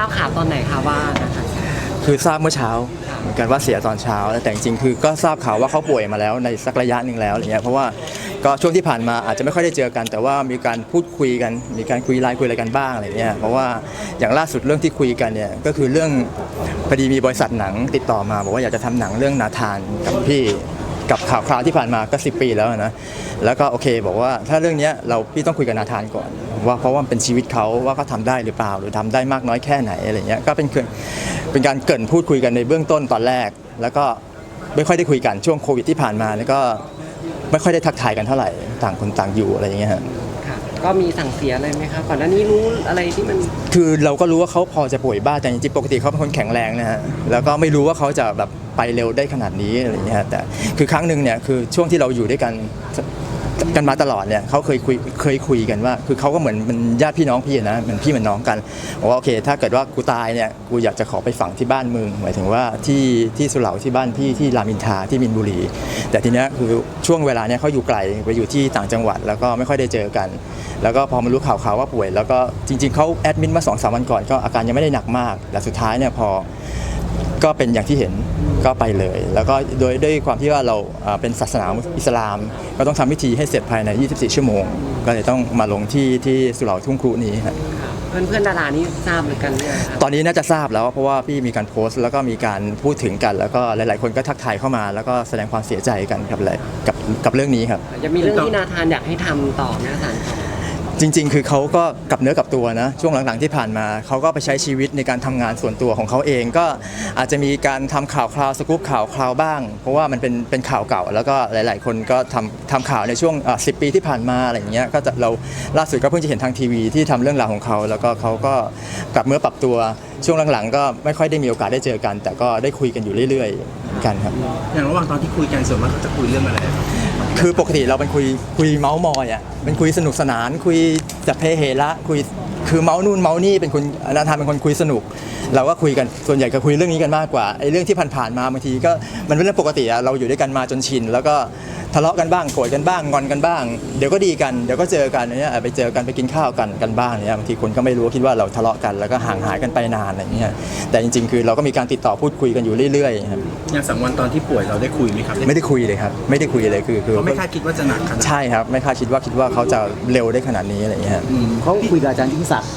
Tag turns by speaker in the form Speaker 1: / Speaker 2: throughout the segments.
Speaker 1: ราบข่าวตอนไหนคะว่านะคะ
Speaker 2: คือทราบเมื่อเช้าเหมือนกันว่าเสียตอนเช้าแต่จริงๆคือก็ทราบข่าวว่าเขาป่วยมาแล้วในสักระยะหนึ่งแล้วอะไรเงี้ยเพราะว่าก็ช่วงที่ผ่านมาอาจจะไม่ค่อยได้เจอกัน แต่ว่ามีการพูดคุยกัน มีการคุยไลน์คุยอะไรกันบ้างอะไรเงี้ยเพราะว่าอย่างล่าสุดเรื่องที่คุยกันเนี่ยก็คือเรื่องพอดีมีบริษัทหนังติดต่อมา บอกว่าอยากจะทำหนังเรื่องนาธานกับพี่กับข่าวคราวที่ผ่านมาก็ 10 ปีแล้วนะแล้วก็โอเค บอกว่าถ้าเรื่องเนี้ยเราพี่ต้องคุยกับนาธานก่อน ว่าเพราะว่ามันเป็นชีวิตเขาว่าเขาทำได้หรือเปล่า หรือทำได้มากน้อยแค่ไหนอะไรเงี้ยก็เป็นเกินเป็นการเกรินพูดคุยกันในเบื้องต้นตอนแรก แล้วก็ไม่ค่อยได้คุยกันช่วงโควิดที่ผ่านมาแล้วก็ไม่ค่อยได้ทักทายกันเท่าไหร่ต่างคนต่างอยู่อะไรอย่างเงี้ยฮะ
Speaker 1: ค่ะก็มีสั่งเสียอะไรไหมคะก่อนหน้านี้รู้อะไรที่มัน
Speaker 2: คือเราก็รู้ว่าเขาพอจะป่วยบ้างแต่จริงๆปกติเขาเป็นคนแข็งแรงนะฮะแล้วก็ไม่รู้ว่าเขาจะแบบไปเร็วได้ขนาดนี้อะไรอย่างเงี้ยฮะแต่คือครั้งหนึ่งเนี่ยคือช่วงที่เราอยู่ด้วยกัน กันมาตลอดเนี่ยเขาเคยคุยเคยคุยกันว่า คือเขาก็เหมือนเป็นญาติพี่น้องพี่นะเหมือนพี่เหมือนน้องกันบอกว่าโอเค ถ้าเกิดว่ากูตายเนี่ยกูอยากจะขอไปฝังที่บ้านมึงหมายถึงว่าที่ที่สุเหร่าที่บ้านพี่ที่รามอินทราที่มินบุรี แต่ทีเนี้ยคือช่วงเวลาเนี่ยเขาอยู่ไกลไปอยู่ที่ต่างจังหวัด แล้วก็ไม่ค่อยได้เจอกัน แล้วก็พอมารู้ข่าวข่าวว่าป่วย แล้วก็จริงๆเขาแอดมินมาสองสามวันก่อนก็อาการยังไม่ได้หนักมากแต่สุดท้ายเนี่ยพอ ก็เป็นอย่างที่เห็นก็ไปเลย แล้วก็โดยด้วยความที่ว่าเราเอ่อเป็นศาสนาอิสลาม ก็ต้องทำพิธีให้เสร็จภายใน 24 ชั่วโมง ก็เลยต้องมาลงที่ที่สุเหร่าทุ่งครุนี้ครับ
Speaker 1: เพื่อนเพื่อนๆดารานี่ทราบเหมือนกันเนี่ยคะ
Speaker 2: ตอนนี้น่าจะทราบแล้วเพราะว่าพี่มีการโพสต์ แล้วก็มีการพูดถึงกัน แล้วก็หลาย ๆ คนก็ทักทายเข้ามา แล้วก็แสดงความเสียใจกันครับอะไรกับกับเรื่องนี้ครับ
Speaker 1: ยังมีเรื่องที่นาธานอยากให้ทำต่อไหมคะสารต่อ
Speaker 2: จริง ๆ คือเขาก็กลับเนื้อกลับตัวนะ ช่วงหลังๆที่ผ่านมา เขาก็ไปใช้ชีวิตในการทำงานส่วนตัวของเขาเองก็อาจจะมีการทำข่าวคราวสกู๊ปข่าวคราวบ้าง เพราะว่ามันเป็นเป็นข่าวเก่า แล้วก็หลาย ๆ คนก็ทำทำข่าวในช่วงสิปีที่ผ่านมาอะไรอย่างเงี้ยก็จะเราล่าสุดก็เพิ่งจะเห็นทางทีวีที่ทำเรื่องราวของเขา แล้วก็เขาก็กลับเมื่อปรับตัว ช่วงหลังๆ ก็ไม่ค่อยได้มีโอกาสได้เจอกัน แต่ก็ได้คุยกันอยู่เรื่อย ๆ กันครับ
Speaker 3: อย่างระหว่างตอนที่คุยกันส่วนมากเขาจะคุยเรื่องอะไรครับ
Speaker 2: คือปกติเราเป็นคุยคุยเมาส์มอยอะเป็นคุยสนุกสนาน คุยจับเพเฮระคุยคือเมาส์นู่นเมาส์นี่เป็นคนอนาธานเป็นคนคุยสนุก เราก็คุยกันส่วนใหญ่ก็คุยเรื่องนี้กันมากกว่าไอ้เรื่องที่ผ่านๆมาบางทีก็มันเป็นเรื่องปกติอะเราอยู่ด้วยกันมาจนชิน แล้วก็ทะเลาะกันบ้างโกรธกันบ้างงอนกันบ้าง เดี๋ยวก็ดีกันเดี๋ยวก็เจอกันเนี่ยไปเจอกันไปกินข้าวกันกันบ้างเนี่ยบางทีคนก็ไม่รู้คิดว่าเราทะเลาะกันแล้วก็ห่างหายกันไปนานอะไรอย่างเงี้ยแต่จริง ๆ คือเราก็มีการติดต่อพูดคุยกันอยู่เรื่อยๆครับ
Speaker 3: อย่างสังวันตอนที่ป่วยเราได้คุยไหมครับ
Speaker 2: ไม่ได้คุยเลยครับไม่ได้คุยเลยคือคือ
Speaker 3: เขาไม่คาดคิดว่าจะหนักขนาดนั้น
Speaker 2: ใช่ครับไม่คาดคิดว่าคิดว่าเขาจะเร็วได้ขนาดนี้อะไรอย่างเงี้ยครับ
Speaker 3: อืม
Speaker 4: เขาคุยกับอาจารย์ยิ่งศักดิ์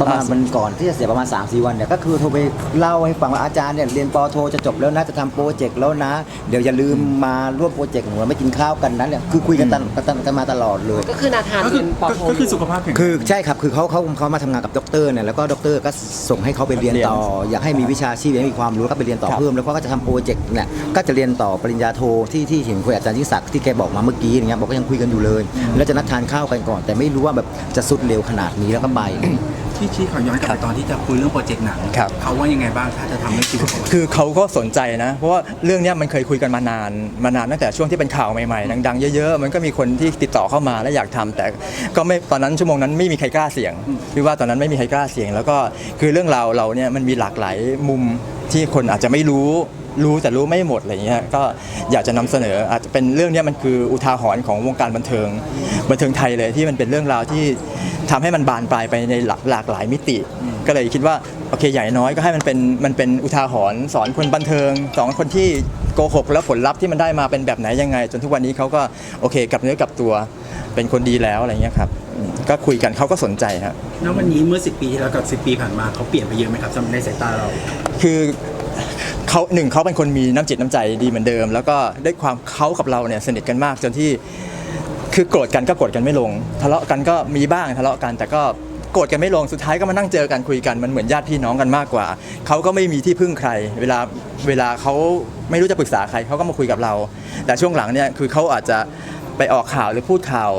Speaker 4: ประมาณมันก่อนที่จะเสียประมาณ3 4วันเนี่ยก็คือโทรไปเล่าให้ฟังว่าอาจารย์เนี่ยเรียนปอโทจะจบแล้วนะจะทำโปรเจกต์แล้วนะ เดี๋ยวอย่าลืมมาร่วมโปรเจกต์ของเราไม่กินข้าวกันนั้นเนี่ยคือคุยกันตลอดกันกันมาตลอดเลย
Speaker 1: ก็คือนาธาน
Speaker 3: ก็คื
Speaker 1: เป็
Speaker 3: อน
Speaker 1: ปอโท
Speaker 3: ก็คือสุขภาพแข็งแรง
Speaker 4: คือใช่ครับคือเขาเขาเขามาทำงานกับด็อกเตอร์เนี่ยแล้วก็ด็อกเตอร์ก็ส่งให้เขาไปเรียนต่อ อยากให้มีวิชาชีพอยากให้มีความรู้ก็ไปเรียนต่อ
Speaker 2: ครับ
Speaker 4: เพิ่มแล้วก็จะทำโปรเจกต์เนี่ยก็จะเรียนต่อปริญญาโทที่ที่เห็นคุยอาจารย์ยิ่งศักดิ์ที่แกบอกมาเมื่อกี้อย่างเงี้ยบอกก็ยังคุยกันอยู่เลย แล้วจะนัดทานข้าวกันก่อน แต่ไม่รู้ว่าแบบจะสุดเร็วขนาดนี้แล้วก็ไป
Speaker 3: ที่ชี้เขาย้อนกลับไปตอนที่จะคุยเรื่องโปรเจกต์หนัง
Speaker 2: ครับ
Speaker 3: เขาว่ายังไงบ้างถ้าจะทำให้คิวเขา
Speaker 2: คือเขาก็สนใจนะ เพราะว่าเรื่องเนี้ยมันเคยคุยกันมานานมานานตั้งแต่ช่วงที่เป็นข่าวใหม่ๆดังๆเยอะๆมันก็มีคนที่ติดต่อเข้ามาและอยากทำแต่ก็ไม่ตอนนั้นชั่วโมงนั้นไม่มีใครกล้าเสี่ยงพี่ว่าตอนนั้นไม่มีใครกล้าเสี่ยง แล้วก็คือเรื่องราวเราเนี่ยมันมีหลากหลายมุมที่คนอาจจะไม่รู้ รู้แต่รู้ไม่หมดอะไรเงี้ยก็อยากจะนำเสนออาจจะเป็นเรื่องเนี้ยมันคืออุทาหรณ์ของวงการบันเทิงบันเทิงไทยเลยที่มันเป็นเรื่องราวที่ทำให้มันบานปลายไปในหลากหลากหลายมิติ ก็เลยคิดว่าโอเคใหญ่น้อยก็ให้มันเป็นมันเป็นอุทาหรณ์สอนคนบันเทิงสอนคนที่โกหกแล้วผลลัพธ์ที่มันได้มาเป็นแบบไหนยังไง จนทุกวันนี้เขาก็โอเคกลับเนื้อกลับตัวเป็นคนดีแล้วอะไรเงี้ยครับอืมก็คุยกันเขาก็สนใจครับ
Speaker 3: แล้ววันนี้เมื่อ 10 ปีที่แล้วกับ 10 ปีผ่านมาเขาเปลี่ยนไปเยอะไหมครับสำหรับในสายตาเรา
Speaker 2: คือ เขาหนึ่งเขาเป็นคนมีน้ำจิตน้ำใจดีเหมือนเดิม แล้วก็ด้วยความเขากับเราเนี่ยสนิทกันมากจนที่คือโกรธกันก็โกรธกันไม่ลง ทะเลาะกันก็มีบ้างทะเลาะกันแต่ก็โกรธกันไม่ลงสุดท้ายก็มานั่งเจอกันคุยกันมันเหมือนญาติพี่น้องกันมากกว่าเขาก็ไม่มีที่พึ่งใคร เวลาเวลาเขาไม่รู้จะปรึกษาใครเขาก็มาคุยกับเรา แต่ช่วงหลังเนี่ยคือเขาอาจจะไปออกข่าวหรือพูดข่าว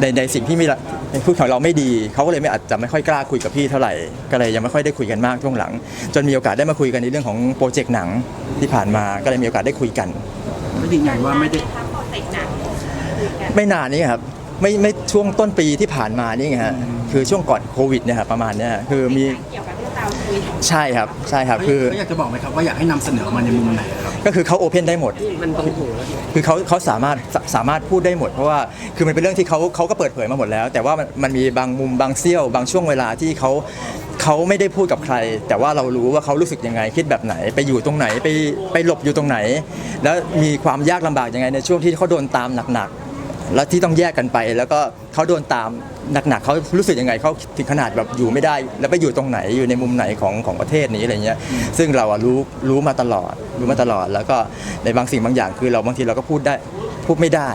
Speaker 2: ในในสิ่งที่ไม่ละพูดข่าวเราไม่ดี เขาก็เลยไม่อาจจะไม่ค่อยกล้าคุยกับพี่เท่าไหร่ ก็เลยยังไม่ค่อยได้คุยกันมากช่วงหลัง จนมีโอกาสได้มาคุยกันในเรื่องของโปรเจกต์หนังที่ผ่านมาก็เลยมีโอกาสได้คุยกัน
Speaker 3: ก็ยืนยันว่าไม่ได้
Speaker 2: ไม่นานนี้ครับไม่ไม่ช่วงต้นปีที่ผ่านมานี่ไงฮะคือช่วงก่อนโควิดเนี่ยครับประมาณเนี้ยคือมี
Speaker 5: เกี่ยวกับเรื่องราวคุย
Speaker 2: ใช่ครับใช่ครับคือ
Speaker 3: เขาอยากจะบอกไหมครับว่าอยากให้นำเสนอมาในมุมไหนครับ
Speaker 2: ก็คือเขาโอเพนได้หมด
Speaker 1: มันตรงหูแล้ว
Speaker 2: คือเขาเขาสามารถสสามารถพูดได้หมด เพราะว่าคือมันเป็นเรื่องที่เขาเขาก็เปิดเผยมาหมดแล้ว แต่ว่ามันมันมีบางมุมบางเสี้ยว บางช่วงเวลาที่เขาเขาไม่ได้พูดกับใคร แต่ว่าเรารู้ว่าเขารู้สึกยังไง คิดแบบไหน ไปอยู่ตรงไหนไปไปหลบอยู่ตรงไหน แล้วมีความยากลำบากยังไงในช่วงที่เขาโดนตามหนักๆ แล้วที่ต้องแยกกันไป แล้วก็เขาโดนตามหนักๆเขารู้สึกยังไงเขาถึงขนาดแบบอยู่ไม่ได้ แล้วไปอยู่ตรงไหนอยู่ในมุมไหนของของประเทศนี้อะไรเงี้ยซึ่งเราอะรู้รู้มาตลอดรู้มาตลอด แล้วก็ในบางสิ่งบางอย่างคือเราบางทีเราก็พูดได้ พูดไม่ได้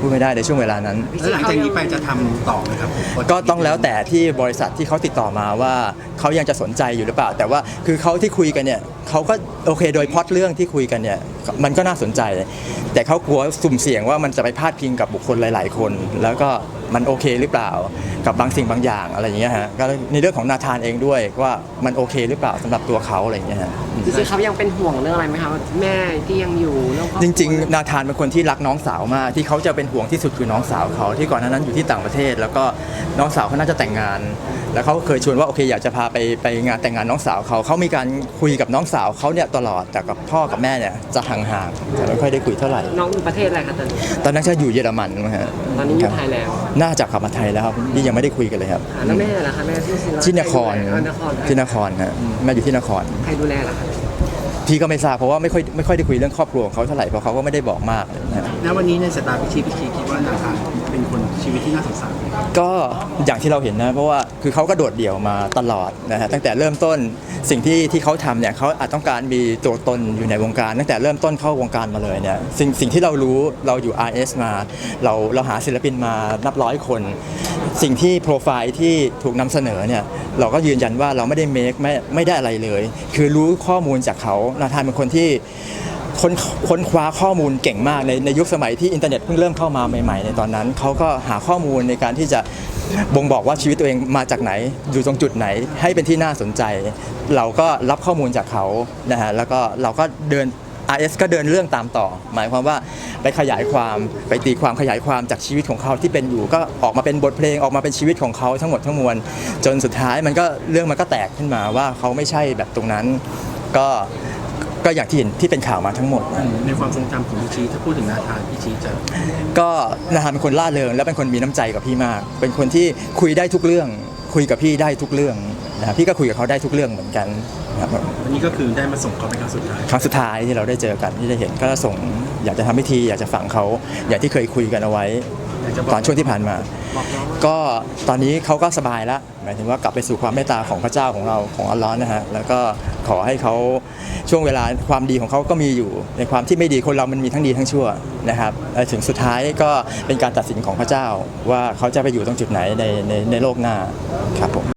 Speaker 2: พูดไม่ได้ในช่วงเวลานั้น
Speaker 3: แล้วหลังจากนี้ไปจะทำต่อไหมครับผม
Speaker 2: ก็ต้องแล้วแต่ที่บริษัทที่เขาติดต่อมาว่าเขายังจะสนใจอยู่หรือเปล่า แต่ว่าคือเขาที่คุยกันเนี่ยเขาก็โอเคโดยพล็อตเรื่องที่คุยกันเนี่ยมันก็น่าสนใจ แต่เขากลัวสุ่มเสี่ยงว่ามันจะไปพาดพิงกับบุคคลหลาย ๆ คน แล้วก็มันโอเคหรือเปล่า กับบางสิ่งบางอย่างอะไรอย่างเงี้ยฮะก็ในเรื่องของนาธานเองด้วยว่ามันโอเคหรือเปล่าสำหรับตัวเขาอะไรอย่างเงี้ยฮะ
Speaker 1: จริงๆเขายังเป็นห่วงเรื่องอะไรไหมคะแม่ที่ยังอยู่เรื่องครอบค
Speaker 2: จ
Speaker 1: รัว
Speaker 2: ริง ๆ นาธานเป็นคนที่รักน้องสาวมากที่เขาจะเป็นห่วงที่สุดคือน้องสาวเขาที่ก่อนหน้านั้นอยู่ที่ต่างประเทศ แล้วก็น้องสาวเขาน่าจะแต่งงาน แล้วเขาเคยชวนว่าโอเคอยากจะพาไปไปงานแต่งงานน้องสาวเขาเขามีการคุยกับน้องสาวเขาเนี่ยตลอดแต่กับพ่อกับแม่เนี่ยจะห่างๆจะไม่ค่อยได้คุยเท่าไหร่
Speaker 1: น้องอยู่ประเทศอะไรคะตอนนี้
Speaker 2: ตอนนั้นจะอยู่เยอรมันมั้งฮะ
Speaker 1: ตอนนี้อยู่ไทยแล้ว
Speaker 2: น่าจะกลับมาไทยแล้วครับนี่ยังไม่ได้คุยกันเลยครับ
Speaker 1: อ่าแล้วแม่ล่ะคะแม่ที่ศิลา
Speaker 2: ที่นคร
Speaker 1: อ่านคร
Speaker 2: ที่นครฮะแม่อยู่ที่นคร
Speaker 1: ใครดูแลล่ะคะ
Speaker 2: พี่ก็ไม่ทราบเพราะว่าไม่ค่อยไม่ค่อยได้คุยเรื่องครอบครัวของเขาเท่าไหร่เพราะเขาก็ไม่ได้บอกมากอะไรอย่างเงี้ย
Speaker 3: แล้ววันนี้ในสายตาพี่ชีพี่ชีคิดว่านาธาน เป็นคนชีวิตที่น่าสงสาร
Speaker 2: ก็อย่างที่เราเห็นนะเพราะว่าคือเขาก็โดดเดี่ยวมาตลอดนะฮะตั้งแต่เริ่มต้นสิ่งที่ที่เขาทำเนี่ยเขาอาจต้องการมีตัวตนอยู่ในวงการ ตั้งแต่เริ่มต้นเข้าวงการมาเลยเนี่ยสิ่งสิ่งที่เรารู้เราอยู่ RS มา เราเราหาศิลปินมานับร้อยคน สิ่งที่โปรไฟล์ที่ถูกนำเสนอเนี่ยเราก็ยืนยันว่าเราไม่ได้เมคไม่ไม่ได้อะไรเลย คือรู้ข้อมูลจากเขานาธานเป็นคนที่ ค้นค้นคว้าข้อมูลเก่งมากในในยุคสมัยที่อินเทอร์เน็ตเพิ่งเริ่มเข้ามาใหม่ ๆ ในตอนนั้นเขาก็หาข้อมูลในการที่จะบ่งบอกว่าชีวิตตัวเองมาจากไหน อยู่ตรงจุดไหนให้เป็นที่น่าสนใจ เราก็รับข้อมูลจากเขานะฮะแล้วก็เราก็เดิน RS ก็เดินเรื่องตามต่อ หมายความว่าไปขยายความไปตีความขยายความจากชีวิตของเขาที่เป็นอยู่ ก็ออกมาเป็นบทเพลงออกมาเป็นชีวิตของเขาทั้งหมดทั้งมวลจนสุดท้ายมันก็เรื่องมันก็แตกขึ้นมาว่าเขาไม่ใช่แบบตรงนั้นก็ ก็อย่างที่เห็นที่เป็นข่าวมาทั้งหมด
Speaker 3: ในความทรงจำของพี่ชีถ้าพูดถึงนาธานพี่ชีจะ
Speaker 2: ก็นะฮะเป็นคนล่าเริงและเป็นคนมีน้ำใจกับพี่มาก เป็นคนที่คุยได้ทุกเรื่อง คุยกับพี่ได้ทุกเรื่องนะครับพี่ก็คุยกับเขาได้ทุกเรื่องเหมือนกันนะครับ
Speaker 3: วันนี้ก็คือได้มาส่งเขาเป็นครั้งสุดท้าย
Speaker 2: ครั้งสุดท้ายที่เราได้เจอกันที่ได้เห็นก็ส่งอยากจะทำพิธีอยากจะฝังเขาอย่างที่เคยคุยกันเอาไว้ ตอนช่วงที่ผ่านมา
Speaker 1: ก็
Speaker 2: ตอนนี้เขาก็สบายแล้วหมายถึงว่ากลับไปสู่ความเมตตาของพระเจ้าของเราของอัลลอฮ์นะฮะแล้วก็ขอให้เขาช่วงเวลาความดีของเขาก็มีอยู่ ในความที่ไม่ดีคนเรามันมีทั้งดีทั้งชั่วนะครับถึงสุดท้ายก็เป็นการตัดสินของพระเจ้าว่าเขาจะไปอยู่ตรงจุดไหนในในในโลกหน้าครับผม